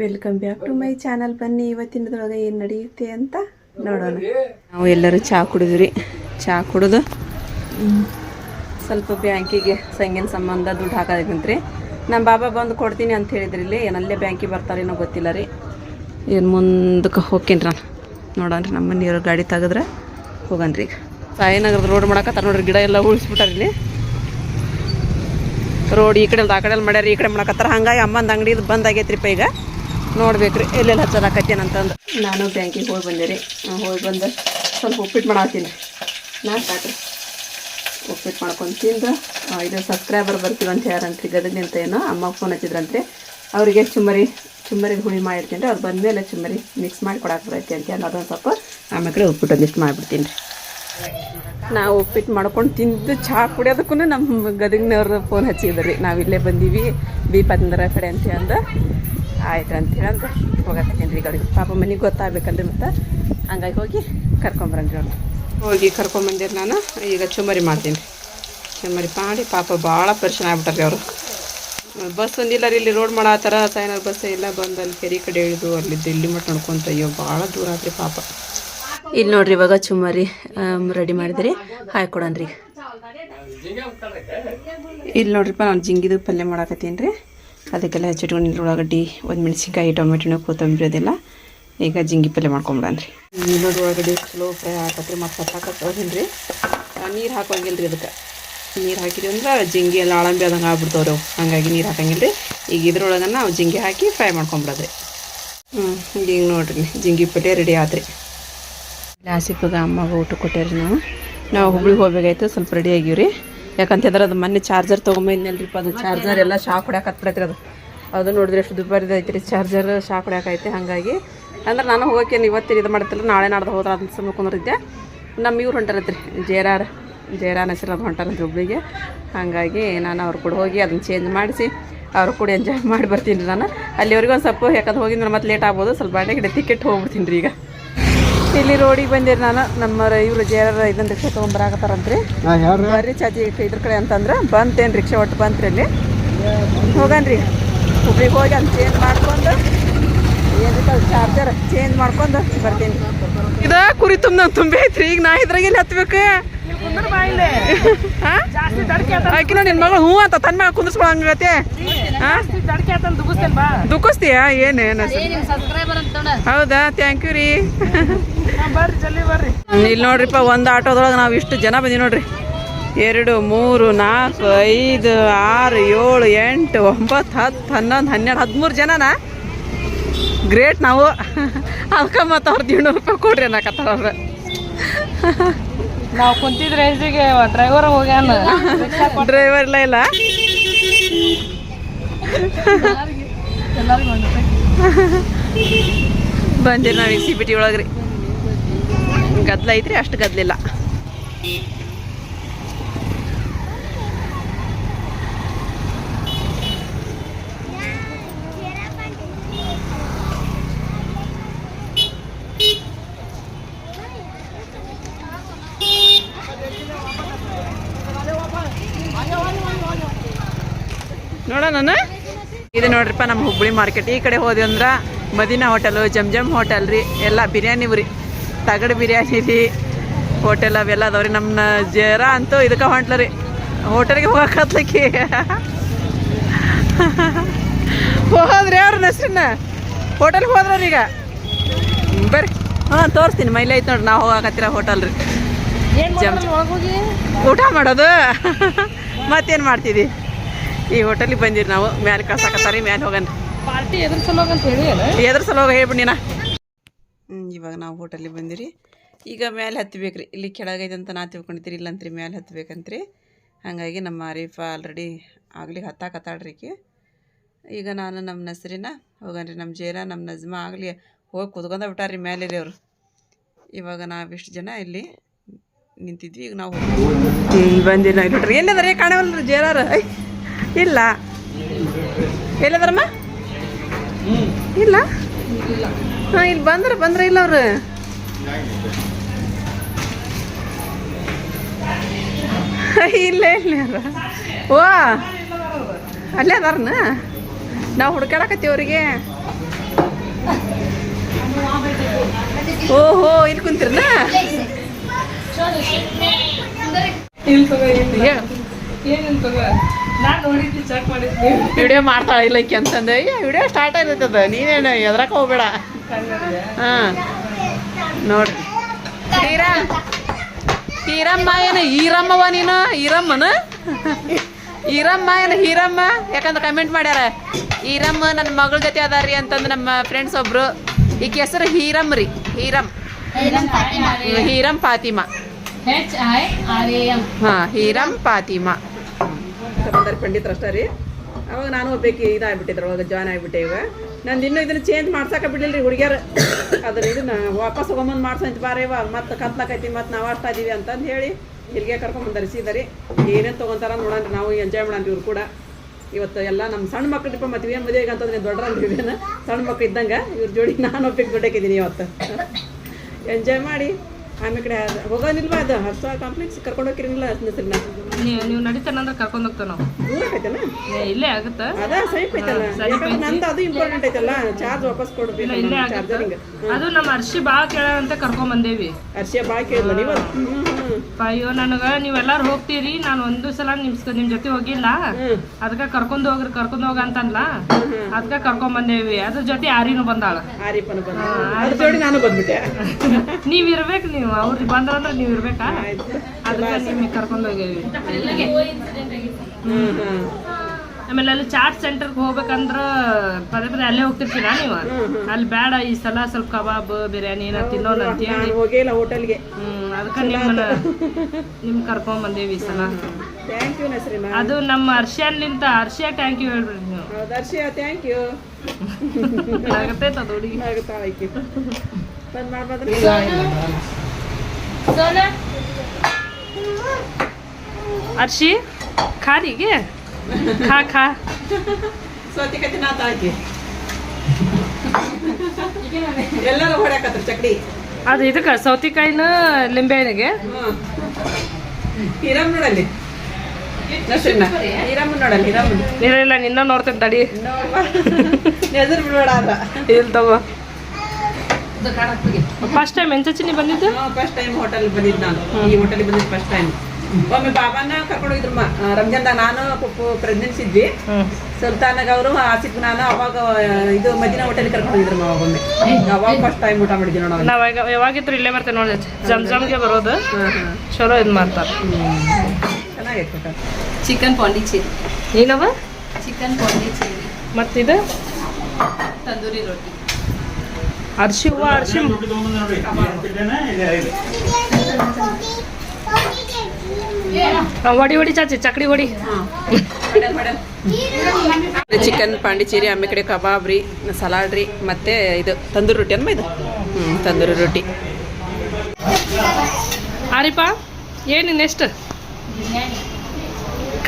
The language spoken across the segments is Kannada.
Welcome back to my channel ಬನ್ನಿ ಇವತ್ತಿನದೊಳಗೆ ಏನು ನಡೆಯುತ್ತೆ ಅಂತ ನೋಡೋಣ. ನಾವು ಎಲ್ಲರೂ ಚಹಾ ಕುಡಿದ್ರಿ ಚಹಾ ಕುಡಿದು ಸ್ವಲ್ಪ ಬ್ಯಾಂಕಿಗೆ ಸಂಗಿನ ಸಂಬಂಧ ದುಡ್ಡು ಹಾಕೋದಂತ್ರಿ ನಮ್ಮ ಬಾಬಾ ಬಂದು ಕೊಡ್ತೀನಿ ಅಂತ ಹೇಳಿದ್ರಿ ಇಲ್ಲಿ. ಏನಲ್ಲೇ ಬ್ಯಾಂಕಿಗೆ ಬರ್ತಾರೇನೋ ಗೊತ್ತಿಲ್ಲ ರೀ. ಏನು ಮುಂದಕ್ಕೆ ಹೋಗ್ತೀನಿ ನಾನು. ನೋಡೋಣ್ರಿ ನಮ್ಮ ನೀರು ಗಾಡಿ ತೆಗೆದ್ರೆ ಹೋಗನ್ರಿ ಈಗ. ಸಾಯಿನಗರದ ರೋಡ್ ಮಾಡಕತ್ತಾರ ನೋಡ್ರಿ ಗಿಡ ಎಲ್ಲ ಉಳಿಸ್ಬಿಟ್ಟಾರ ಇಲ್ಲಿ. ರೋಡ್ ಈ ಕಡೆ ಆ ಕಡೆ ಮಾಡ್ಯಾರ ಈ ಕಡೆ ಮಾಡಕತ್ತಾರ. ಹಂಗಾಗಿ ಅಮ್ಮಂದು ಅಂಗಡಿ ಇದು ಬಂದ್ ಆಗೈತ್ರಿಪ್ಪ ರೀ ಎಲ್ಲೆಲ್ಲ ಹಚ್ಚದಾಕತ್ತೇನಂತಂದು ನಾನು ಬ್ಯಾಂಕಿಗೆ ಹೋಗಿ ಬಂದೆ ರೀ. ಹೋಗಿ ಬಂದು ಸ್ವಲ್ಪ ಉಪ್ಪಿಟ್ಟು ಮಾಡತ್ತೀನಿ ನಾ ಸಾಕ್ರಿ. ಉಪ್ಪಿಟ್ಟು ಮಾಡ್ಕೊಂಡು ತಿಂದು ಇದು ಸಬ್ಸ್ಕ್ರೈಬರ್ ಬರ್ತೀವಿ ಅಂತ ಯಾರಂತ್ರಿ ಗದಗಿಂತ ಏನೋ, ಅಮ್ಮ ಫೋನ್ ಹಚ್ಚಿದ್ರಂತೆ. ಅವರಿಗೆ ಚುಮ್ಮರಿ ಚುಮ್ಮರಿಗೆ ಹುಳಿ ಮಾಡಿರ್ತೀನಿ ರೀ. ಅವ್ರು ಬಂದಮೇಲೆ ಚುಮ್ಮರಿ ಮಿಕ್ಸ್ ಮಾಡಿ ಕೊಡಕ್ಕೆ ಬರೈತಿ ಅಂತ ಅದೊಂದು ಸ್ವಲ್ಪ ಆಮೇಲೆ ಉಪ್ಪಿಟ್ಟು ಒಂದಿಷ್ಟು ಮಾಡಿಬಿಡ್ತೀನಿ ರೀ. ನಾವು ಉಪ್ಪಿಟ್ಟು ಮಾಡ್ಕೊಂಡು ತಿಂದು ಚಹಾ ಕುಡಿಯೋದಕ್ಕೂ ನಮ್ಮ ಗದಗಿನವ್ರು ಫೋನ್ ಹಚ್ಚಿದ್ರಿ. ನಾವು ಇಲ್ಲೇ ಬಂದೀವಿ. ಬಿ ಪಂದ್ರ ಕಡೆ ಅಂತ ಅಂದ ಆಯ್ತು ಅಂತ ಹೇಳಂತ ಹೋಗತ್ತೀನಿ ರೀ ಅವ್ರಿಗೆ ಪಾಪ ಮನೆಗೆ ಗೊತ್ತಾಗಬೇಕಲ್ರಿ ಮತ್ತು? ಹಂಗಾಗಿ ಹೋಗಿ ಕರ್ಕೊಂಬರನ್ರಿ ಅವ್ರು ಹೋಗಿ ಕರ್ಕೊಂಬಂದಿರಿ ನಾನು. ಈಗ ಚುಮರಿ ಮಾಡ್ತೀನಿ. ಚುಮರಿ ಮಾಡಿ ಪಾಪ ಭಾಳ ಪರಿಶಾನ ಆಗ್ಬಿಟ್ಟಾರ್ರಿ ಅವರು. ಬಸ್ ಒಂದಿಲ್ಲ ರೀ ಇಲ್ಲಿ ರೋಡ್ ಮಾಡತ್ತಾರ ಸಾಯನಾರ್ ಬಸ್ಸೇ ಇಲ್ಲ. ಬಂದು ಅಲ್ಲಿ ಕೆರೆ ಕಡೆ ಇಳಿದು ಅಲ್ಲಿ ದಿಲ್ಲಿ ಮಟ್ಟ ನೋಡ್ಕೊಂತ ಅಯ್ಯೋ ಭಾಳ ದೂರ ಆದ್ರಿ ಪಾಪ. ಇಲ್ಲಿ ನೋಡ್ರಿ ಇವಾಗ ಚುಮ್ಮರಿ ರೆಡಿ ಮಾಡಿದ್ರಿ. ಹಾಕಿ ಕೊಡನ್ರಿ ಇಲ್ಲಿ ನೋಡ್ರಿಪ್ಪ ನಾನು ಜಿಂಗಿದು ಪಲ್ಯ ಮಾಡಾಕತ್ತೀನಿ ರೀ ಅದಕ್ಕೆಲ್ಲ ಹೆಚ್ಚಿಟ್ಕೊಂಡು ಉಳ್ಳಾಗಡ್ಡಿ, ಒಂದು ಮೆಣಸಿನ್ಕಾಯಿ ಟೊಮೆಟೊ ಕೊತ್ತಂಬರಿ ಅದೆಲ್ಲ. ಈಗ ಜಿಂಗಿ ಪಲ್ಯ ಮಾಡ್ಕೊಂಬಿಡನ್ರಿ. ನೋಡಿ ಉಳ್ಳಾಗಡ್ಡಿ ಸ್ಲೋ ಫ್ರೈ ಹಾಕತ್ರಿ ಮತ್ತು ಸತ್ತಾಕತ್ತವ್ರಿ ರೀ ನೀರು ಹಾಕೋಂಗಿಲ್ಲ ರೀ ಅದಕ್ಕೆ. ನೀರು ಹಾಕಿದ್ವಿ ಅಂದ್ರೆ ಜಿಂಗಿ ಎಲ್ಲ ಅಳಂಬಿ ಆದಂಗೆ ಆಗ್ಬಿಡ್ತಾವ್ರಿ ಅವು. ಹಂಗಾಗಿ ನೀರು ಹಾಕಂಗಿಲ್ಲ ರೀ ಈಗ ಇದ್ರೊಳಗೆ ನಾವು ಜಿಂಗಿ ಹಾಕಿ ಫ್ರೈ ಮಾಡ್ಕೊಂಬಿಡೋದ್ರಿ. ಹ್ಞೂ ಈಗ ನೋಡ್ರಿ, ಜಿಂಗಿ ಪಲ್ಯ ರೆಡಿ ಆತ್ರಿ. ಲಾಸಿಪ್ಪಾಗ ಅಮ್ಮಗೆ ಊಟ ಕೊಟ್ಟೇರಿ ನಾವು. ನಾವು ಹುಬ್ಳಿಗೆ ಹೋಗ್ಬೇಕಾಯ್ತು, ಸ್ವಲ್ಪ ರೆಡಿ ಆಗಿವ್ರಿ. ಯಾಕಂತಂದ್ರೆ ಅದು ಮೊನ್ನೆ ಚಾರ್ಜರ್ ತೊಗೊಂಬಂದ್ನಲ್ರಿಪ್ಪ ಅದು ಚಾರ್ಜರ್ ಎಲ್ಲ ಶಾಕ್ ಹೊಡ್ಯಾಕತ್ಬಿಡತ್ರಿ ಅದು. ಅದು ನೋಡಿದ್ರೆ ಎಷ್ಟು ದುಬಾರಿದು ಐತ್ರಿ ಚಾರ್ಜರ್ ಶಾಕ್ ಹೊಡ್ಯಾಕೈತೆ ಹಾಗಾಗಿ. ಅಂದ್ರೆ ನಾನು ಹೋಗೋಕೆ ಇವತ್ತಿನ ಇದು ಮಾಡ್ತಿಲ್ಲ, ನಾಳೆ ನಾಡ್ದು ಹೋದ್ರೆ ಅದನ್ನ ಸುಮ್ಮನೆ ಕುಂದ್ರಿದ್ದೆ. ನಮ್ಮ ಇವ್ರು ಹೊಂಟಾರತ್ರಿ ಜೇರಾರ ಜೇರಾನ ಹೆಸರು ಅದು ಹೊಂಟಾರಂತ ಹುಬ್ಳಿಗೆ. ಹಾಗಾಗಿ ನಾನು ಅವ್ರ ಕೂಡ ಹೋಗಿ ಅದನ್ನ ಚೇಂಜ್ ಮಾಡಿಸಿ, ಅವ್ರು ಕೂಡ ಎಂಜಾಯ್ ಮಾಡಿ ಬರ್ತೀನಿ ನಾನು. ಅಲ್ಲಿವರೆಗೂ ಒಂದು ಸ್ವಲ್ಪ ಯಾಕಂದ್ರೆ ಹೋಗಿದ್ರೆ ಮತ್ತೆ ಲೇಟ್ ಆಗ್ಬೋದು, ಸ್ವಲ್ಪ ಬಾಂಡೆ ಗಿಡ ಟಿಕೆಟ್ ಹೋಗ್ಬಿಡ್ತೀನಿ ರೀ ಈಗ. ಇಲ್ಲಿ ರೋಡಿಗೆ ಬಂದಿರಿ ನಾನು. ನಮ್ಮ ಇವ್ರು ಜೇರ ಇದನ್ನ ರಿಕ್ಷಾ ತೊಗೊಂಬರಾಕತ್ತಾರಂತ್ರಿ ಬರ್ರಿ ಚಾಚಿ ಇದ್ರ ಕಡೆ ಅಂತಂದ್ರೆ ಬಂತೇನು ರಿಕ್ಷಾ ಒಟ್ಟು ಬಂತ್ರಿ ಅಲ್ಲಿ. ಹೋಗನ್ರಿ. ಹುಬ್ಳಿಗೆ ಹೋಗಿ ಅಲ್ಲಿ ಚೇಂಜ್ ಮಾಡ್ಕೊಂಡು ಏನಿಲ್ಲ ಚಾರ್ಜರ್ ಚೇಂಜ್ ಮಾಡ್ಕೊಂಡು ಬರ್ತೀನಿ. ಇದ ಕುರಿ ತುಂಬ ತುಂಬಿ ಐತ್ರಿ. ಈಗ ನಾ ಇದ್ರಾಗ ಇಲ್ಲಿ. ಹತ್ಬೇಕು ಆಕಿ ನೋಡಿ ನಿನ್ ಮಗಳು ಹ್ಞೂ ಅಂತ ತನ್ನ ಕುಂದಿಸ್ಕೊಳಂಗತ್ತೆ ದುಃಖಸ್ತೀಯ ಏನೇನು ಹೌದಾ? ಥ್ಯಾಂಕ್ ಯು ರೀ. ಇಲ್ಲಿ ನೋಡ್ರಿಪ್ಪ ಒಂದು ಆಟೋದೊಳಗೆ ನಾವು ಇಷ್ಟು ಜನ ಬಂದೀವಿ ನೋಡ್ರಿ. ಎರಡು ಮೂರು ನಾಲ್ಕು ಐದು ಆರು ಏಳು ಎಂಟು ಒಂಬತ್ತು ಹತ್ತು ಹನ್ನೊಂದು ಹನ್ನೆರಡು ಹದಿಮೂರು ಜನನಾ? ಗ್ರೇಟ್ ನಾವು. ಅದಕ್ಕೆ ಮತ್ತು ಅವ್ರದ್ದು ಏಳ್ನೂರು ರೂಪಾಯಿ ಕೊಡ್ರಿ ಅನ್ನಕತ್ತಾರ ಅವ್ರು. ನಾವು ಕುಂತಿದ್ರೆ ರೇಂಜಿಗೆ ಡ್ರೈವರ್ ಹೋಗ್ಯಾನ. ಡ್ರೈವರ್ ಇಲ್ಲ ಇಲ್ಲ. ಬಂದಿರಿ ನಾವು ಸಿ ಬಿ ಟಿ ಒಳಗೆ ರೀ ಗದ್ಲ ಐತ್ರಿ ಅಷ್ಟು ಗದ್ಲಿಲ್ಲ ನೋಡೋಣ ಇದು ನೋಡ್ರಿಪ್ಪ ನಮ್ಮ ಹುಬ್ಬಳ್ಳಿ ಮಾರ್ಕೆಟ್ ಈ ಕಡೆ ಹೋದ್ವಿ ಅಂದ್ರೆ ಮದೀನಾ ಹೋಟೆಲು ಜಮ್ ಜಮ್ ಹೋಟೆಲ್ ರೀ ಎಲ್ಲ ಬಿರಿಯಾನಿ ರೀ ತಗಡು ಬಿರಿಯಾನಿ ರೀ ಹೋಟೆಲ್ ಅವೆಲ್ಲ ಅದಾವ್ರಿ ನಮ್ಮ ಜೇರ ಅಂತೂ ಇದಕ್ಕೆ ಹೊಂಟ್ಲ ರೀ. ಹೋಟೆಲ್ಗೆ ಹೋಗಕತ್ಲಕ್ಕಿ ಹೋದ್ರಿ ಅವ್ರ ಹೆಸ್ರನ್ನ ಹೋಟೆಲ್ಗೆ ಹೋದ್ರ ಈಗ. ಬರ್ರಿ. ಹಾಂ ತೋರಿಸ್ತೀನಿ. ಮೈಲಿ ಐತೆ ನೋಡ್ರಿ ನಾವು ಹೋಗಾಕತ್ತೀರ ಹೋಟೆಲ್ ರೀ. ಜಮ್ ಊಟ ಮಾಡೋದು. ಮತ್ತೇನು ಮಾಡ್ತಿದ್ದಿ ಈ ಹೋಟೆಲಿಗೆ ಬಂದಿರಿ ನಾವು. ಮ್ಯಾಲೆ ಕಳ್ಸಾಕತ್ತಾರಿ ಮ್ಯಾಲೆ ಹೋಗನ್ರಿ ಪಾರ್ಟಿ ಎದ್ರ ಸಲುವಾಗ ಅಂತ ಹೇಳಿ ಎದ್ರ ಸಲ ಹೋಗಿ ಹೇಳ್ಬಿಡಿ ನಾ ಇವಾಗ ನಾವು ಹೋಟೆಲಿಗೆ ಬಂದಿರಿ. ಈಗ ಮ್ಯಾಲೆ ಹತ್ತಬೇಕ್ರಿ ಇಲ್ಲಿ ಕೆಳಗೈತೆ ಅಂತ ನಾ ತಿಳ್ಕೊಂಡಿದ್ದೀರಿ ಇಲ್ಲಂತ್ರಿ ಮ್ಯಾಲೆ ಹತ್ತಬೇಕಂತ್ರಿ ಹಾಗಾಗಿ ನಮ್ಮ ಅರೀಫ ಆಲ್ರೆಡಿ ಆಗ್ಲಿ ಕಿ ಈಗ ನಾನು ನಮ್ಮ ನಸ್ರಿನ ಹೋಗನ್ರಿ ನಮ್ಮ ಜೇರ ನಮ್ಮ ನಜ್ಮ ಆಗಲಿ ಹೋಗಿ ಕುದ್ಕೊಂಡ ಬಿಟ್ಟಾರ್ರಿ ರೀ ಅವರು. ಇವಾಗ ನಾವಿಷ್ಟು ಜನ ಇಲ್ಲಿ ನಿಂತಿದ್ವಿ ಈಗ ನಾವು ಬಂದಿರಿ ನಾವು ನೋಡ್ರಿ ಎಲ್ಲಿದಾರೆ? ಕಾಣವಲ್ರಿ ಜೇರಾರ. ಐ ಇಲ್ಲ. ಎಲ್ಲಿದಾರಮ್ಮ ಇಲ್ಲ? ಹಾಂ, ಇಲ್ಲಿ ಬಂದ್ರೆ ಬಂದ್ರೆ ಇಲ್ಲ ಅವ್ರು. ಇಲ್ಲ ಇಲ್ಲ ಅದ ಓ, ಅಲ್ಲೇ ಅದಾರನ? ನಾವು ಹುಡ್ಕಾಡಕತ್ತೀವಿ ಅವ್ರಿಗೆ. ಓಹೋ, ಇಲ್ಲಿ ಕುಂತಿರನ? ಇಲ್ಲಿ ವಿಡಿಯೋ ಮಾಡ್ತಾಳೆ ಇಲ್ಲ ಈಕೆ ಅಂತಂದೆ ಅಯ್ಯ ವಿಡಿಯೋ ಸ್ಟಾರ್ಟ್ ಆಗಿರ್ತದ ನೀನೇನು ಎದ್ರಕ್ಕೆ ಹೋಗ್ಬೇಡ. ಹಾಂ ನೋಡ್ರಿ ಹೀರಾಮ್ ಹೀರಮ್ಮ ಏನು ಈರಮ್ಮವ ನೀನು ಈರಮ್ಮನ ಈರಮ್ಮ ಏನು ಹೀರಮ್ಮ? ಯಾಕಂದ್ರೆ ಕಮೆಂಟ್ ಮಾಡ್ಯಾರ ಈರಮ್ಮ ನನ್ನ ಮಗಳ ಜೊತೆ ಅದಾರಿ ಅಂತಂದು ನಮ್ಮ ಫ್ರೆಂಡ್ಸ್ ಒಬ್ರು. ಈಕ ಹೆಸರು ಹೀರಮ್ ರೀ ಹೀರಮ್. ಹೀರಮ್ ಫಾತಿಮಾ ಹಾಂ ಹೀರಮ್ ಫಾತಿಮಾ. ಸಮಂದರ್ ಪಂಡಿತರು ಅಷ್ಟೇ ರೀ ಅವಾಗ ನಾನು ಒಬ್ಬಾಕಿ ಇದಾಗ್ಬಿಟ್ಟಿದ್ರು, ಅವಾಗ ಜಾಯ್ನ್ ಆಗಿಬಿಟ್ಟೆ ಇವಾಗ. ನಾನು ಇನ್ನೂ ಇದನ್ನು ಚೇಂಜ್ ಮಾಡ್ಸಕ್ಕೆ ಬಿಡಲಿಲ್ಲ ರೀ ಹುಡುಗಿಯರು. ಅದ್ರ ಇದನ್ನ ವಾಪಸ್ ಹೋಗೊಂಬಂದು ಮಾಡ್ಸಂತ ಬಾರಿ ಇವಾಗ ಮತ್ತೆ ಕತ್ಲಾಕೈತಿ, ಮತ್ತೆ ನಾವು ಆಡ್ತಾ ಇದೀವಿ ಅಂತಂದು ಹೇಳಿ ಇಲ್ಲಿಗೆ ಕರ್ಕೊಂಬಂದಾರೆ ಸೀದಾ ಏನೇನು ತೊಗೊಂತಾರ ನೋಡೋಣ ನಾವು ಎಂಜಾಯ್ ಮಾಡೋಣ ಇವ್ರು ಕೂಡ. ಇವತ್ತು ಎಲ್ಲ ನಮ್ಮ ಸಣ್ಣ ಮಕ್ಕಳಿಪ್ಪ ಮತ್ತೆ ಏನು ಮದುವೆಗೆ ಅಂತಂದ್ರೆ ದೊಡ್ಡರಂತೀವೇನು ಸಣ್ಣ ಮಕ್ಳು ಇದ್ದಂಗೆ ಇವ್ರ ಜೋಡಿ ನಾನು ಒಪ್ಪಿಗೆ ದೊಡ್ಡಕ್ಕಿದ್ದೀನಿ ಇವತ್ತು. ಎಂಜಾಯ್ ಮಾಡಿ. ಆಮೇಲೆ ಕಡೆ ಹೋಗೋನಿಲ್ವಾ ಅದು? ಹರ್ಸ ಕಾಂಪ್ಲೆಕ್ಸ್ ಕರ್ಕೊಂಡು ಹೋಗಿರಲಿಲ್ಲ ನೀವು ನೀವು ನಡೀತಾನಂದ್ರೆ ಕರ್ಕೊಂಡು ಹೋಗ್ತೇವೆ ನಾವು ದೂರ ಐತಲ್ಲ ಇಲ್ಲೇ ಆಗುತ್ತಾ? ಇಲ್ಲ ಆಗುತ್ತಾ? ಅದು ನಮ್ಮ ಅರ್ಶಿ ಭಾಳ ಕೇಳಂತ ಕರ್ಕೊಂಡ್ ಬಂದೇವಿ ಅರ್ಶಿ ಬಾಳ್ ಕೇಳ ನೀವು ಅಯ್ಯೋ ನನಗ ನೀವೆಲ್ಲಾರು ಹೋಗ್ತೀರಿ ನಾನು ಒಂದು ಸಲ ನಿಮ್ ನಿಮ್ ಜೊತೆ ಹೋಗಿಲ್ಲ. ಅದಕ್ಕ ಕರ್ಕೊಂಡ್ ಹೋಗ್ರಿ ಕರ್ಕೊಂಡ್ ಹೋಗ ಅಂತಲ್ಲ ಅದಕ್ಕ ಕರ್ಕೊಂಡ್ ಬಂದೇವಿ. ಅದ್ರ ಜೊತೆ ಯಾರಿನೂ ಬಂದಾಳ. ನಾನು ಬಂದ್ಬಿಟ್ಟೆ. ನೀವ್ ಇರ್ಬೇಕು ನೀವು. ಅವ್ರಿಗೆ ಬಂದ್ರಂದ್ರ ನೀವ್ ಇರ್ಬೇಕಾ? ಅದಕ್ಕ ನಿಮಗೆ ಕರ್ಕೊಂಡ್ ಹೋಗೇವಿ. ಹ್ಮ್ ಹ್ಮ್. ಆಮೇಲೆ ಅಲ್ಲಿ ಚಾಟ್ ಸೆಂಟರ್ಗೆ ಹೋಗ್ಬೇಕಂದ್ರ ಪದೇ ಪದೇ ಅಲ್ಲೇ ಹೋಗ್ತಿರ್ತೀರಾ ನೀವು? ಅಲ್ಲಿ ಬೇಡ ಈ ಸಲ ಸ್ವಲ್ಪ ಕಬಾಬ್ ಬಿರಿಯಾನಿ ಏನ ತಿನ್ನೋಣ ಅಂತ ಹೇಳಿ ಹೋಗಿಲ್ಲ ಹೋಟೆಲ್ಗೆ. ಹ್ಮ್ ಅದಕ್ಕೆ ನಿಮ್ಮನ್ನ ನಿಮ್ ಕರ್ಕೊಂಡ್ ಬಂದೇವಿ ಈ ಸಲ. ಥ್ಯಾಂಕ್ ಯು ಅದು ನಮ್ಮ ಅರ್ಶಿಯನ್ಲಿಂತ ಅರ್ಷಿಯ ಟ್ಯಾಂಕ್ ಯು ಹೇಳ್ಬಿಡಿ ನೀವು. ಅರ್ಷಿ ಥ್ಯಾಂಕ್ ಯು ಆಗತ್ತೈತ ಅದು ಹುಡುಗಿ? ಆಗುತ್ತಾ ಆಯ್ಕೆ ಬಂದ್ ಮಾಡ್ಬಾದ್ರೆ ಅರ್ಶಿ ಖಾರಿಗೆ ಖಾ ಖಾ ಸೋತಿಕತಿ ನಾ ತಾಕಿ ಎಲ್ಲರೂ ಹೊಡ್ಯಾಕತ್ರ ಚಕ್ಡಿ. ಅದು ಇದಕ್ಕೆ ಸೌತಿಕಾಯಿನ ಲಿಂಬೆ ಹಣ್ಣಿಗೆ ಹಿರಮ್ ನೋಡಲ್ಲಿ. ಹಿರಮ್ ನೋಡಲ್ಲಿ ಹಿರಮ್ಮ ಇಲ್ಲ ಇಲ್ಲ ನಿನ್ನ ನೋಡ್ತೇನೆ ತಡಿ. ಎದುರು ಬಿಡಬೇಡ ಅದ ಇಲ್ಲಿ ತಗೋ. ಫಸ್ಟ್ ಟೈಮ್ ಎಂಚಚಿನಿ ಬಂದಿದ್ದು? ಫಸ್ಟ್ ಟೈಮ್ ಹೋಟೆಲ್ ಬಂದಿದ್ದು ನಾನು. ಈ ಹೋಟೆಲ್ ಬಂದಿದ್ದು ಫಸ್ಟ್ ಟೈಮ್ ಒಮ್ಮೆ ಬಾಬಾನ ಕರ್ಕೊಂಡು ಹೋಗಿದ್ರು ಮ- ರಂಜಾನ್ದಾಗ ನಾನು ಪಪ್ಪು ಪ್ರೆಗ್ನೆನ್ಸಿ ಇದ್ವಿ. ಸುಲ್ತಾನಾಗ ಅವರು ಆಸಿಫ್ ನಾನು ಅವಾಗ ಇದು ಮದಿನ ಹೋಟೆಲ್ ಕರ್ಕೊಂಡು ಹೋಗಿದ್ರು ಅವಾಗ ಒಮ್ಮೆ. ಅವಾಗ ಫಸ್ಟ್ ಟೈಮ್ ಊಟ ಮಾಡಿದ್ವಿ ನೋಡ ನಾವು ಯಾವಾಗಿದ್ರು ಇಲ್ಲೇ ಬರ್ತೇವೆ ನೋಡಿ ಜಮ್ ಜಮ್ಗೆ ಬರೋದು. ಚಲೋ ಇದು ಮಾಡ್ತಾರೆ. ಚೆನ್ನಾಗೈತೆ ಊಟ. ಚಿಕನ್ ಪಾಂಡಿಚೇರಿ. ಏನವ? ಚಿಕನ್ ಪಾಂಡಿಚೇರಿ. ಮತ್ತಿದು ತಂದೂರಿ ರೊಟ್ಟಿ. ಅರ್ಶಿ ಹೂವು ಅರ್ಶಿ ಹೊಡಿ ಹೊಡಿ ಚಾಚಿ ಚಕ್ಡಿ ಹೊಡಿ ಚಿಕನ್ ಪಾಂಡಿಚೇರಿ ಆಮೇಲೆ ಕಡೆ ಕಬಾಬ್ ರೀ ಸಲಾಡ್ ರೀ ಮತ್ತೆ ಇದು ತಂದೂರಿ ರೊಟ್ಟಿ ಅನ್ಮ ಇದು? ಹ್ಞೂ ತಂದೂರಿ ರೊಟ್ಟಿ. ಆರಿಪ ಏನು ನೆಕ್ಸ್ಟ್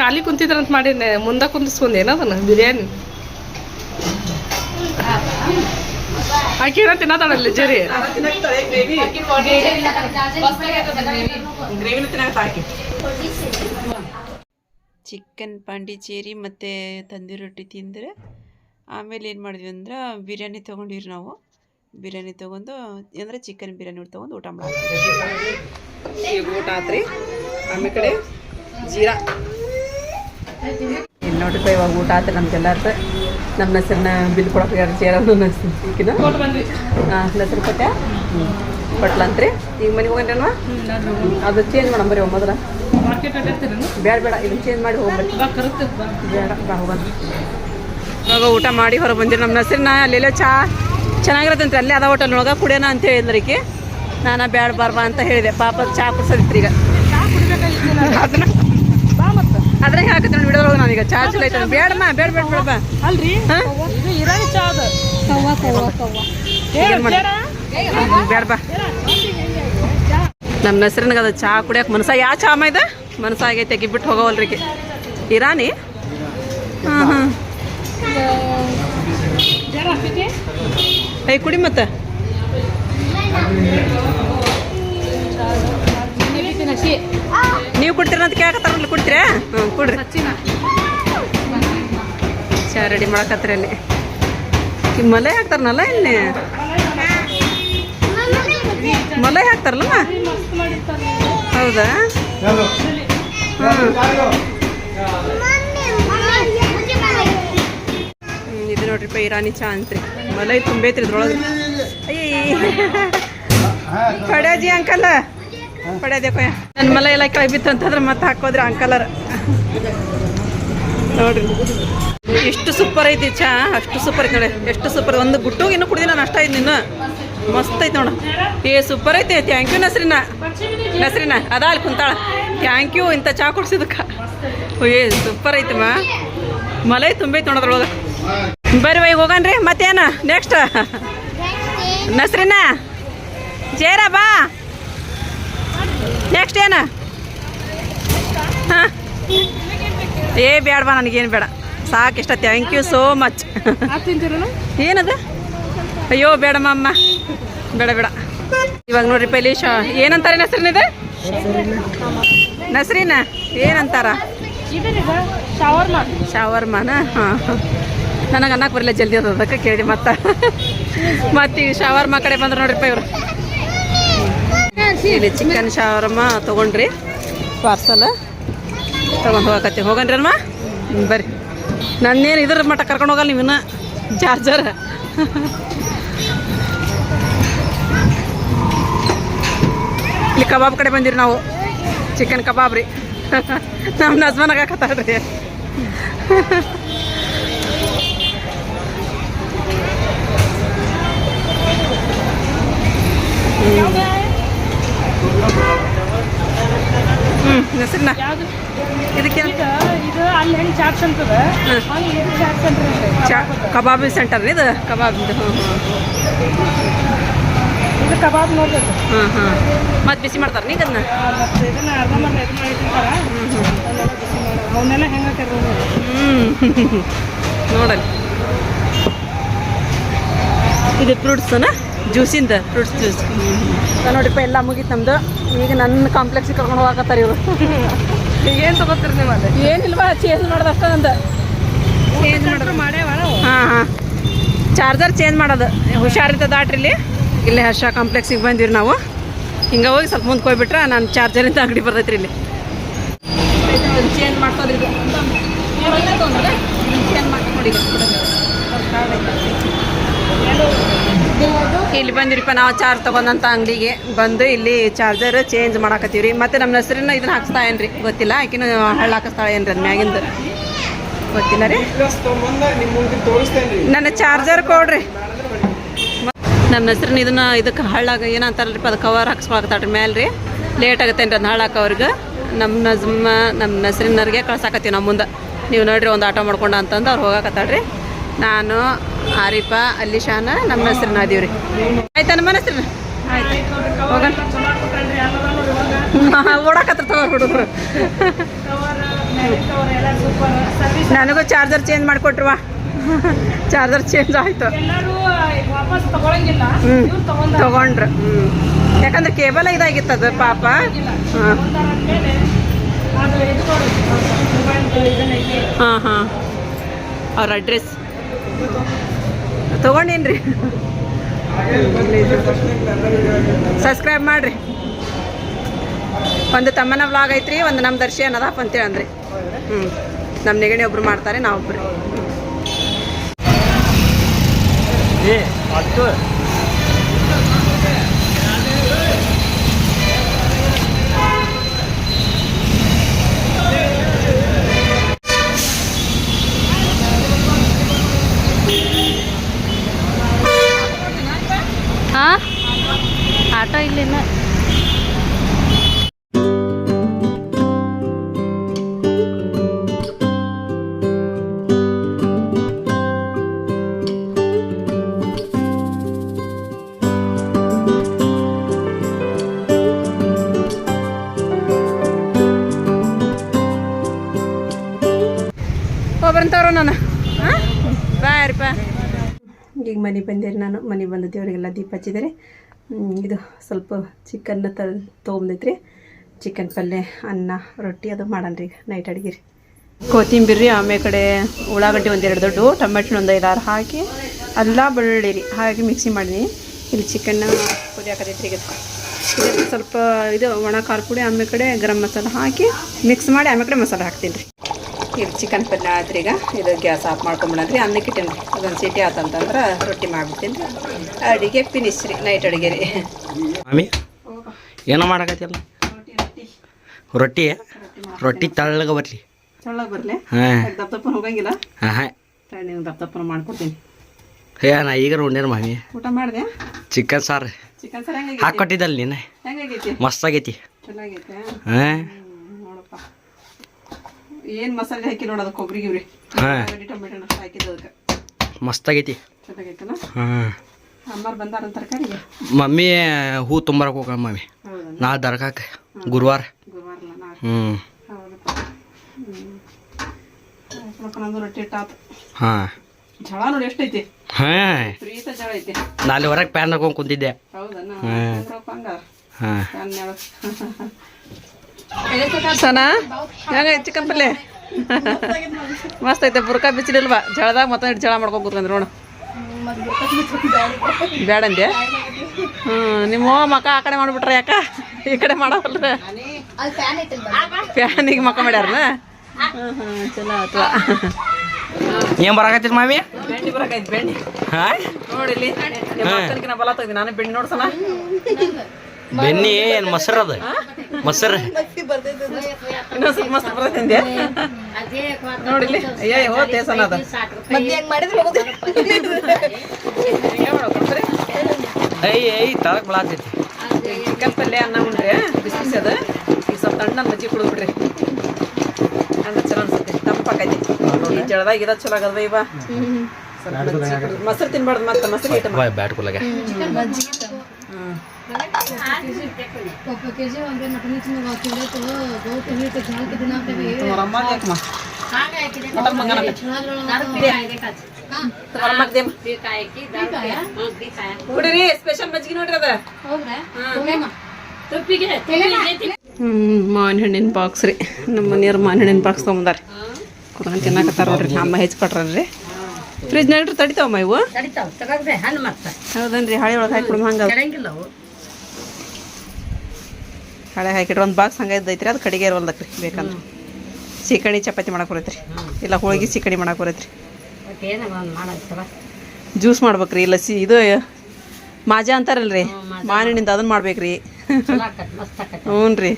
ಖಾಲಿ ಕುಂತಿದ್ರಂತ ಮಾಡಿ ಮುಂದೆ ಕುಂದಿಸ್ಕೊಂಡೇನ ಅದನ್ನ ಬಿರಿಯಾನಿ? ಆಕಿ ಏನೋ ತಿನ್ನತಾಳಲ್ಲಿ ಜರಿ. ಚಿಕನ್ ಪಾಂಡಿಚೇರಿ ಮತ್ತು ತಂದಿ ರೊಟ್ಟಿ ತಿಂದರೆ ಆಮೇಲೆ ಏನು ಮಾಡಿದ್ವಿ ಅಂದ್ರೆ ಬಿರಿಯಾನಿ ತೊಗೊಂಡಿರಿ ನಾವು. ಬಿರಿಯಾನಿ ತೊಗೊಂಡು ಅಂದರೆ ಚಿಕನ್ ಬಿರಿಯಾನಿ ತೊಗೊಂಡು ಊಟ ಮಾಡ್ತೀವಿ ಈಗ ಊಟ ಆತ್ರಿ. ಆಮೇಲೆ ಕಡೆ ಜೀರಾ. ಇಲ್ಲಿ ನೋಡ್ರಿಪ್ಪ ಇವಾಗ ಊಟ ಆತ ನಮ್ಗೆಲ್ಲರ್ದು. ನಮ್ಮ ಹೆಸರನ್ನ ಬಿಲ್ ಕೊಡಕ್ಕೆ ಯಾರು ಚೇರ ಈಕಿನ ಬಂದ್ವಿ. ಹಾಂ ಹೆಸರು ಕೊಟ್ಟೆ? ಕೊಟ್ಲಂತ್ರಿ ಈಗ ಮನೆಗೆ ಹೋಗಂಡ್ರಲ್ವಾ ಅದು ಚೇಂಜ್ ಮಾಡೋಣ ಬರೀ ಮೊದಲ. ಬೇಡ ಬೇಡ ಇದು ಚೇಂಜ್ ಮಾಡಿ ಕರುತ್ತದ ಬೇಡ ಬಾ ಹೋಗೋಣ ಇವಾಗ ಊಟ ಮಾಡಿ ಹೊರ ಬಂದಿರಿ ನಮ್ಮ ಹೆಸರನ್ನ ಅಲ್ಲೆಲ್ಲ ಚಾ ಚೆನ್ನಾಗಿರತ್ತಂತ್ರಿ ಅಲ್ಲೇ ಅದ ಹೋಟೆಲ್ ಒಳಗೆ ಕುಡಿಯೋಣ ಅಂತ ಹೇಳಿದ್ರಿಕೆ ನಾನು ಬೇಡ ಬಾರ್ಬಾ ಅಂತ ಹೇಳಿದೆ. ಪಾಪ ಚಾ ಕುಡ್ಸೋದಿತ್ತು ಈಗ ಅದನ್ನ ಅದ್ರಾಗ ಹಾಕತ್ರಿ ನೋಡಿ ವಿಡಿಯೋದೊಳಗೆ ಈಗ ಚಾ ಚಲೋ ಐತೆ ಬೇಡಮ್ಮ ಬೇಡ ಬೇಡ ಬೇಡ ಬಾ ಅಲ್ರಿ? ಹಾಂ? ಇದು ಇರಾನಿ ಚಾ ಅದು. ಕವ್ವ ಕವ್ವ ಮಾಡ ಬೇಡ ಬಾ. ನಮ್ಮ ಹೆಸರಿನಾಗ ಅದು ಚಾ ಕುಡಿಯಕ್ಕೆ ಮನಸ ಯಾವ ಚಾ ಅಮ್ಮ ಇದೆ? ಮನಸ ಆಗೈತೆ ಆಕಿ ಬಿಟ್ಟು ಹೋಗೋವಲ್ರಿಗೆ ಇರಾನಿ ಹಾಂ ಹಾಂ? ಏಯ್ ಕುಡಿ ಮತ್ತೆ. ನೀವು ಕುಡ್ತೀರ ಅಂತ ಕೇಳಕತ್ತಾರಲ್ಲ ಕುಡ್ತೀರಾ? ಹ್ಞೂ ಕೊಡ್ರಿ. ಚಾ ರೆಡಿ ಮಾಡಕತ್ರಿ ಅಲ್ಲಿ. ಈ ಮಲೈ ಹಾಕ್ತಾರನಲ್ಲ ಇಲ್ಲಿ. ಮಲೈ ಹಾಕ್ತಾರಲ್ಲ? ಹೌದಾ? ಹಾಂ ಇದು ನೋಡ್ರಿಪ್ಪ ಇರಾನಿ ಚಾ ಅಂತ್ರಿ. ಮಲೈ ತುಂಬೈತ್ರಿ ಅದ್ರೊಳಗೆ ಅಯ್ಯ ಕಡಾಜಿ ಅಂಕಲ್. ಪಡ್ಯಾದೆ ಕೊಯ್ಯ ನನ್ನ ಮಲೆ ಎಲ್ಲ ಕೈ ಬಿತ್ತು ಅಂತಂದ್ರೆ ಮತ್ತೆ ಹಾಕೋದ್ರಿ ಅಂಕಲರ್ ನೋಡ್ರಿ. ಎಷ್ಟು ಸೂಪರ್ ಐತಿ ಚಾ, ಅಷ್ಟು ಸೂಪರ್ ಐತಿ ನೋಡಿ ಎಷ್ಟು ಸೂಪರ್ ಒಂದು ಗುಟ್ಟು ಇನ್ನು ಕುಡಿದಿ ನಾನು ಅಷ್ಟ ಐತಿ ನಿನ್ನ. ಮಸ್ತ್ ಐತಿ ನೋಡು. ಏ ಸೂಪರ್ ಐತಿ. Thank you ನಸ್ರಿನ. ನಸ್ರಿನ ಅದ ಅಲ್ಲಿ ಕುಂತಾಳ. ಥ್ಯಾಂಕ್ ಯು ಇಂಥ ಚಾ ಕುಡ್ಸಿದಕ್ಕೆ ಏ ಸೂಪರ್ ಐತಮ್ಮ ಮಲೈ ತುಂಬೈತಿ ನೋಡೋದ್ರೊಳಗೆ ಬರ್ರಿ ವೈ ಹೋಗನ್ರಿ ಮತ್ತೇನ? ನೆಕ್ಸ್ಟ್ ನಸ್ರಿನ. ಜೇರ ಬಾ. ನೆಕ್ಸ್ಟ್ ಏನ? ಹಾಂ. ಏ ಬೇಡವಾ ನನಗೇನು ಬೇಡ. ಇಷ್ಟ ಥ್ಯಾಂಕ್ ಯು ಸೋ ಮಚ್ ಏನದ? ಅಯ್ಯೋ ಬೇಡಮ್ಮ ಬೇಡ ಬೇಡ. ಇವಾಗ ನೋಡ್ರಿ ಪೈಲಿ ಶಾ ಏನಂತಾರೆ ನಸ್ರಿನ ಇದೆ? ನಸ್ರಿನ? ಏನಂತಾರ? ಶಾವರ್ಮಾನ. ಹಾಂ. ನನಗೆ ಅನ್ನಕ್ಕೆ ಬರಲಿಲ್ಲ ಜಲ್ದಿ ಅದ ಅದಕ್ಕೆ ಕೇಳಿ ಮತ್ತೆ. ಮತ್ತೆ ಶಾವರ್ಮಾ ಶವರ್ಮ ಕಡೆ ಬಂದ್ರೆ ನೋಡ್ರಿಪ್ಪ ಇವರು. ಇಲ್ಲಿ ಚಿಕನ್ ಶಾವರಮ್ಮ ತಗೊಂಡ್ರಿ. ಪಾರ್ಸಲ್ ತೊಗೊಂಡು ಹೋಗಕತ್ತಿ. ಹೋಗನ್ರಿ ಅಮ್ಮ ಬರ್ರಿ. ನನ್ನೇನು ಇದ್ರ ಮಟ್ಟ ಕರ್ಕೊಂಡು ಹೋಗಲ್ಲ ನೀವಿನ್ನ. ಚಾರ್ಜರ್ ಇಲ್ಲಿ ಕಬಾಬ್ ಕಡೆ ಬಂದಿರಿ ನಾವು. ಚಿಕನ್ ಕಬಾಬ್ ರೀ. ನಮ್ಮ ನಜ್ಮನಾಗ ಹಾಕತ್ತಾಳ್ರಿ ಹ್ಞೂ ಹೆಸರಿನ ಯಾವ್ದು? ಇದಕ್ಕೆ? ಇದು ಅಲ್ಲಿ ಹೆಂಗೆ ಚಾಟ್ ಸೆಂಟರ್ ಇದು? ಚಾಟ್ ಸೆಂಟರ್ ಕಬಾಬಿ ಸೆಂಟರ್ ಇದು? ಕಬಾಬ್ದು ಹಾಂ ಇದು ಕಬಾಬ್ ನೋಡ್ಬೇಕು. ಹಾಂ ಹಾಂ ಮತ್ತೆ ಬಿಸಿ ಮಾಡ್ತಾರೆ ನೀ ಅದನ್ನ ಇದನ್ನ ಅರ್ಧ ಮಂದಿ ಇದು ಮಾಡಿರ್ತಾರ ಅವನ್ನೆಲ್ಲ ಹೆಂಗೆ ಹೆಂಗ್ ಹ್ಞೂ ನೋಡಲ್ಲಿ. ಇದು ಫ್ರೂಟ್ಸನ ಜ್ಯೂಸಿಂದ ಫ್ರೂಟ್ಸ್ ಜ್ಯೂಸ್ ನೋಡಿಪ್ಪ ಎಲ್ಲ ಮುಗೀತು ನಮ್ದು. ಈಗ ನನ್ನ ಕಾಂಪ್ಲೆಕ್ಸಿಗೆ ಕರ್ಕೊಂಡು ಹೋಗತ್ತಾರೆ ಇವರು. ಏನು ತಗೋತೀರಿ ನೀವು ಅದು ಏನಿಲ್ವಾ ಚೇಂಜ್ ಮಾಡೋದು ಅಷ್ಟೇ ನಂದು. ಚೇಂಜ್ ಮಾಡೋದು. ಮಾಡೇ ಹಾಂ ಹಾಂ. ಚಾರ್ಜರ್ ಚೇಂಜ್ ಮಾಡೋದು. ಹುಷಾರಿತ ದಾಟ್ರಿಲಿ ಇಲ್ಲಿ. ಇಲ್ಲಿ ಹರ್ಷ ಕಾಂಪ್ಲೆಕ್ಸಿಗೆ ಬಂದಿರಿ ನಾವು. ಹಿಂಗೆ ಹೋಗಿ ಸ್ವಲ್ಪ ಮುಂದೆ ಹೋಗ್ಬಿಟ್ರೆ ನಾನು ಚಾರ್ಜರಿಂದ ಅಂಗಡಿ ಬರ್ತೈತ್ರಿ ಇಲ್ಲಿ. ಚೇಂಜ್ ಮಾಡ್ಕೋದ್ರಿ ಇದು. ಚೇಂಜ್ ಮಾಡಿ ನೋಡಿ ಇಲ್ಲಿ ಬಂದಿರಿಪ್ಪ, ನಾವು ಚಾರ್ಜ್ ತಗೊಂಡಂತ ಅಂಗಡಿಗೆ ಬಂದು ಇಲ್ಲಿ ಚಾರ್ಜರ್ ಚೇಂಜ್ ಮಾಡಾಕತ್ತೀವಿ ಮತ್ತೆ ನಮ್ಮ ಹೆಸರಿನ ಇದನ್ನ ಹಾಕ್ಸ್ತಾ ಏನ್ರಿ? ಗೊತ್ತಿಲ್ಲ, ಆಕಿನ ಹಳ್ಳ ಹಾಕಿಸ್ತಾಳೆ ಏನ್ರಿ ಅದ್ ಮ್ಯಾಗಿಂದ? ಗೊತ್ತಿಲ್ಲ ರೀ? ನನ್ನ ಚಾರ್ಜರ್ ಕೊಡ್ರಿ. ನಮ್ಮ ಹೆಸರಿನ ಇದನ್ನ ಇದಕ್ಕೆ ಹಳ್ಳಾಗ ಏನಂತಾರಲ್ರಿ ಅದು ಕವರ್ ಹಾಕ್ಸ್ಕೊಳಕತ್ತಾಳ್ರಿ ಮೇಲೆ ರೀ ಲೇಟ್ ಆಗತ್ತೇನ್ರಿ ಅದನ್ನ ಹಳ್ಳಾಕ ಅವ್ರಿಗೆ. ನಮ್ಮ ನಜ್ಮ ನಮ್ಮ ಹೆಸ್ರಿನವ್ರಿಗೆ ಕಳ್ಸಾಕತ್ತೀವಿ ನಮ್ಮ ಮುಂದೆ. ನೀವು ನೋಡ್ರಿ ಒಂದು ಆಟೋ ಮಾಡ್ಕೊಂಡ ಅಂತಂದು ಅವ್ರು ಹೋಗಾಕತ್ತಾಳ್ರಿ. ನಾನು ಆರಿಫ ಅಲ್ಲಿ ಶಾನ ನಮ್ಮ ಹೆಸರು ನಾದೇವ್ರಿ. ಆಯ್ತಾ ನಮ್ಮ ಹೆಸರು ಹೋಗೋಣ. ಓಡಾಕತ್ರ ತಗೋ ಹುಡುಗರು ಕವರ್ ಮ್ಯಾಲಿನ ಕವರ್ ಎಲ್ಲ ಸೂಪರ್ ಸರ್ವಿಸ್ ನನಗೂ ಚಾರ್ಜರ್ ಚೇಂಜ್ ಮಾಡಿಕೊಟ್ರವಾ ಚಾರ್ಜರ್ ಚೇಂಜ್ ಆಯ್ತು ಹ್ಞೂ ತಗೊಂಡ್ರು. ಹ್ಞೂ ಯಾಕಂದ್ರೆ ಕೇಬಲ್ ಇದಾಗಿತ್ತು ಅದು ಪಾಪ. ಹಾಂ. ಹಾಂ ಹಾಂ. ಅವ್ರ ಅಡ್ರೆಸ್ ತೊಗೊಂಡೇನ್ರಿ? ಸಬ್ಸ್ಕ್ರೈಬ್ ಮಾಡಿರಿ. ಒಂದು ತಮ್ಮನ ವ್ಲಾಗ್ ಐತ್ರಿ, ಒಂದು ನಮ್ಮ ದರ್ಶಿ ಅನ್ನೋದಪ್ಪ ಅಂತೇಳಿ ಅಂದ್ರಿ. ಹ್ಞೂ ನಮ್ಮ ನೆಗಣಿ ಒಬ್ರು ಮಾಡ್ತಾರೆ ನಾವೊಬ್ರು ಆಟೋ ಇಲ್ಲಿನ ಈಗ ಮನೆ ಬಂದಿರಿ ನಾನು ಮನೆ ಬಂದ ದೇವರಿಗೆಲ್ಲ ದೀಪ ಹಚ್ಚಿದರೆ ಇದು ಸ್ವಲ್ಪ ಚಿಕನ್ ತ ತೊಗೊಂಬೈತ್ರಿ ಚಿಕನ್ ಪಲ್ಯ, ಅನ್ನ, ರೊಟ್ಟಿ ಅದು ಮಾಡೋಣ ಈಗ ನೈಟ್ ಅಡಿಗೆ ರೀ. ಕೊತ್ತಿಂಬಿರಿ ಆಮೇಲೆ ಕಡೆ ಉಳ್ಳಾಗಡ್ಡಿ ಒಂದೆರಡು ದೊಡ್ಡ, ಟೊಮೆಟೊ ಒಂದು ಐದಾರು ಹಾಕಿ, ಅಲ್ಲ ಬೆಳ್ಳುಳ್ಳಿ ರೀ ಹಾಗೆ ಮಿಕ್ಸಿ ಮಾಡಿನಿ ಇಲ್ಲಿ ಚಿಕನ್ನ ಕುದಿಯಾಕತೈತ್ರಿ ಈಗ ಸ್ವಲ್ಪ ಇದು ಒಣ ಖಾರ ಪುಡಿ ಆಮೇಲೆ ಕಡೆ ಗರಂ ಮಸಾಲೆ ಹಾಕಿ ಮಿಕ್ಸ್ ಮಾಡಿ ಆಮೇಲೆ ಕಡೆ ಮಸಾಲೆ ಹಾಕ್ತೀನಿ ರೀ. ಇದು ಚಿಕನ್ ಪಲ್ಯ ಆಯ್ತು ಈಗ ಇದು ಗ್ಯಾಸ್ ಆಫ್ ಮಾಡ್ಕೊಂಬಿಡನ್ರಿ ಅನ್ನಕ್ಕೆ ಇಟ್ಟೇನಿ ಅದೊಂದು ಸಿಟಿ ಆತಂತಂದ್ರೆ ರೊಟ್ಟಿ ಮಾಡ್ಬಿಡ್ತೀನಿ. ರೀ ಅಡುಗೆ ಫಿನಿಶ್ ರೀ ನೈಟ್ ಅಡುಗೆ ರೀ. ಮಾಮಿ ಏನೋ ಮಾಡಕತ್ತಿಲ್ಲ ರೊಟ್ಟಿ ರೊಟ್ಟಿ ತಳ್ಳಗೆ ಬರ್ಲಿ. ತಳ್ಳಗೆ ಬರಲಿ? ಹಾಂ. ದಪ್ಪ ದಪ್ಪನ ಹೋಗಂಗಿಲ್ಲ? ಹಾಂ ಹಾಂ. ನೀವು ದಪ್ಪ ದಪ್ಪನ ಮಾಡ್ಕೊಡ್ತೀನಿ. ಹೇ ನಾ ಈಗ ಉಂಡೇನು ಮಾಮಿ. ಊಟ ಮಾಡಿದೆ? ಚಿಕನ್ ಸಾರು. ಚಿಕನ್ ಸಾರು ಹಾಕ್ಕೊಟ್ಟಿದ್ದಲ್ಲ ನೀನು. ಮಸ್ತ್ ಆಗೈತಿ. ಹಾಂ. ಏನು ಮಸಾಲೆ ಹಾಕಿ ನೋಡೋದು ಕೊಬ್ಬರಿ ಗಿಬ್ರಿ ಹಾಂ. ಹಾಕಿದ ಹಾಕಿದ್ದು ಅದಕ್ಕೆ. ಮಸ್ತ್ ಆಗೈತಿ ಹಾಂ. ಅಮ್ಮಾರು ಬಂದಾರ ತರಕಾರಿಗೆ? ಮಮ್ಮಿ ಹೂ ತುಂಬರಕ್ಕೆ ಹೋಗ ಮಮ್ಮಿ. ನಾ ದರ್ಗಾಕ ಗುರುವಾರ. ಹ್ಞೂ ಹಾಂ. ನೋಡಿ ಎಷ್ಟೈತಿ? ಹಾಂ. ನಾಳೆ ಹೊರಗೆ ಪ್ಯಾನ್ ಹಾಕೊಂಡು ಕುಂತಿದ್ದೆ. ಹಾಂ. ಸನಾ? ಹೆಂಗ ಚಿಕನ್ ಪಲ್ಯ ಮಸ್ತ್ ಐತೆ ಬುರ್ಕಾ ಬಿಚ್ಚಿಲಿಲ್ವಾ ಜಳದಾಗ ಮತ್ತೆ ಜಳ ಮಾಡ್ಕೊಂಡು ಕೂತ್ಕೊಂಡ್ರಿ ನೋಡು. ಬೇಡ ಅಂದೆ ಹ್ಞೂ ನಿಮ್ಮ ಮಕ್ಕ ಆ ಕಡೆ ಮಾಡ್ಬಿಟ್ರೆ ಯಾಕ? ಈ ಕಡೆ ಮಾಡವಲ್ರ? ಫ್ಯಾನಿಗೆ ಮಕ ಮಾಡ್ಯಾರನ? ಹ್ಞೂ ಹ್ಞೂ ಚಲೋ ಆಯ್ತು ಏನು ಬರಾಕತ್ತೀರಿ ಮಾಮಿ? ಬೆಂಡಿ ಬರಾಕೈತಿ ಬೆಂಡಿ ಹಾಂ? ನೋಡಿಲ್ಲಿ ನಿಮ್ಮ ಅಕ್ಕನಿಗೆ ನಾ ಬಲ ತೆಗ್ದು ನಾನು ಬೆಂಡಿ ನೋಡ್ಸಣ ಬೆನ್ನಿ ಏನು ಮೊಸರು ಅದು ಮೊಸರು. ಇನ್ನೊಂದ್ ಸ್ವಲ್ಪ ಮಸ್ತ್ ಬರ್ತೈತೆ ನೋಡಿಲ್ಲಿ. ಅಯ್ಯ ಹೋ ದೇಸನ ಅದ. ಅಯ್ಯ ಐ ತಳಕ್ ಬಿಳಾತೈತಿ ಚಿಕನ್ ಪಲ್ಯ ಅನ್ನ ಉಂಡ್ರಿ ಬಿಸಿ ಬಿಸಿ ಅದ. ಈಗ ಸ್ವಲ್ಪ ತಣ್ಣ ಮಜ್ಜಿ ಕುಡಿದು ಬಿಡ್ರಿ ಅಂದ್ರೆ ಚಲೋ ಅನ್ಸುತ್ತೆ. ತಂಪಾಕೈತಿ. ಈ ಜಳದಾಗ ಇರೋ ಚಲೋ ಆಗದ ಇವ? ಮೊಸರು ತಿನ್ಬಾರ್ದು ಮತ್ತೆ ಮೊಸರು ಇಟ್ಟು ಬಾಯ್ ಬ್ಯಾಟ್ ಕುಲಾಗ ಒಬ್ಬ ಮಜ್ಜಿಗೆ ನೋಡ್ರಿ ಅದ ಹ್ಞೂ ಹಣ್ಣಿನ ಬಾಕ್ಸ್ ರೀ. ನಮ್ಮ ಮನೆಯವ್ರು ಮಾವಿನ ಹಣ್ಣಿನ ಬಾಕ್ಸ್ ತೊಗೊಂಬಂದಾರ. ಕುಡ್ಕೊಂಡು ತಿನ್ನಕತ್ತಾರ ನೋಡ್ರಿ. ಅಮ್ಮ ಹೆಚ್ಚಿಕೊಟ್ರಿ ಫ್ರಿಜ್ ನೋಡ್ರಿ ತಡಿತಾವಮ್ಮ ಇವು? ಹೌದನ್ರಿ? ಹಳೆ ಒಳಗೆ ಹಾಕಿ ಕೊಡಮ್ಮ ಹಂಗೆ ಹಳೆ ಹಾಕಿಟ್ರೆ ಒಂದು ಬಾಕ್ಸ್ ಹಂಗೆ ಇದ್ದೈತ್ರಿ ಅದು ಕಡಿಗೆ ಇರೋಲ್ದಕ್ರಿ ಬೇಕಂದ್ರೆ. ಸಿಕಣಿ ಚಪಾತಿ ಮಾಡಕ್ಕೆ ಬರೈತ್ರಿ. ಇಲ್ಲ ಹೋಳಿಗೆ ಸೀಕಣಿ ಮಾಡಕ್ಕೆ ಬರೈತ್ರಿ. ಜ್ಯೂಸ್ ಮಾಡ್ಬೇಕ್ರಿ ಲಸ್ಸಿ ಇದು ಮಾಜಾ ಅಂತಾರಲ್ರಿ ಮಾನಿನಿಂದ ಅದನ್ನ ಮಾಡ್ಬೇಕ್ರಿ. ಹ್ಞೂ ರೀ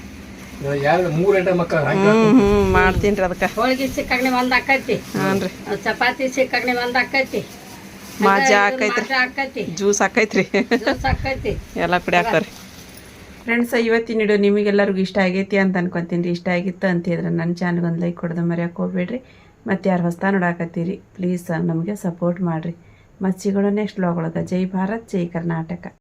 ಮಾಡ್ತೀನಿ ರೀ ಅದಕ್ಕೆ. ಹೋಳಿಗೆ ಸಿಕ್ಕಣಿ ಒಂದು ಆಕೈತಿ. ಹಾಂ ರೀ ಚಪಾತಿ ಸಿಕ್ಕಣಿ ಒಂದು ಆಕೈತಿ. ಮಾಜಾ ಹಾಕೈತ್ರಿ ಜ್ಯೂಸ್ ಹಾಕೈತ್ರಿ ಜ್ಯೂಸ್ ಆಕೈತಿ. ಎಲ್ಲ ಕುಡಿಯಾಕ್ತಾರೆ ಫ್ರೆಂಡ್ಸ್ ಇವತ್ತಿನ ವಿಡಿಯೋ ನಿಮಗೆಲ್ಲರಿಗೂ ಇಷ್ಟ ಆಗೈತಿ ಅಂತ ಅನ್ಕೊಂತೀನಿ ಇಷ್ಟ ಆಗಿತ್ತು ಅಂತ ಹೇಳಿದ್ರೆ ನನ್ನ ಚಾನಲ್ಗೆ ಒಂದು ಲೈಕ್ ಕೊಡೋದು ಮರ್ಯಾಕೆ ಹೋಗ್ಬೇಡ್ರಿ. ಮತ್ತು ಯಾರು ಹೊಸ್ತಾ ನೋಡಾಕತ್ತೀರಿ ಪ್ಲೀಸ್ ನಮಗೆ ಸಪೋರ್ಟ್ ಮಾಡಿರಿ. ಮತ್ತು ಸಿಗೋಣ ನೆಕ್ಸ್ಟ್ ವ್ಲಾಗ್ ಒಳಗೆ. ಜೈ ಭಾರತ್, ಜೈ ಕರ್ನಾಟಕ.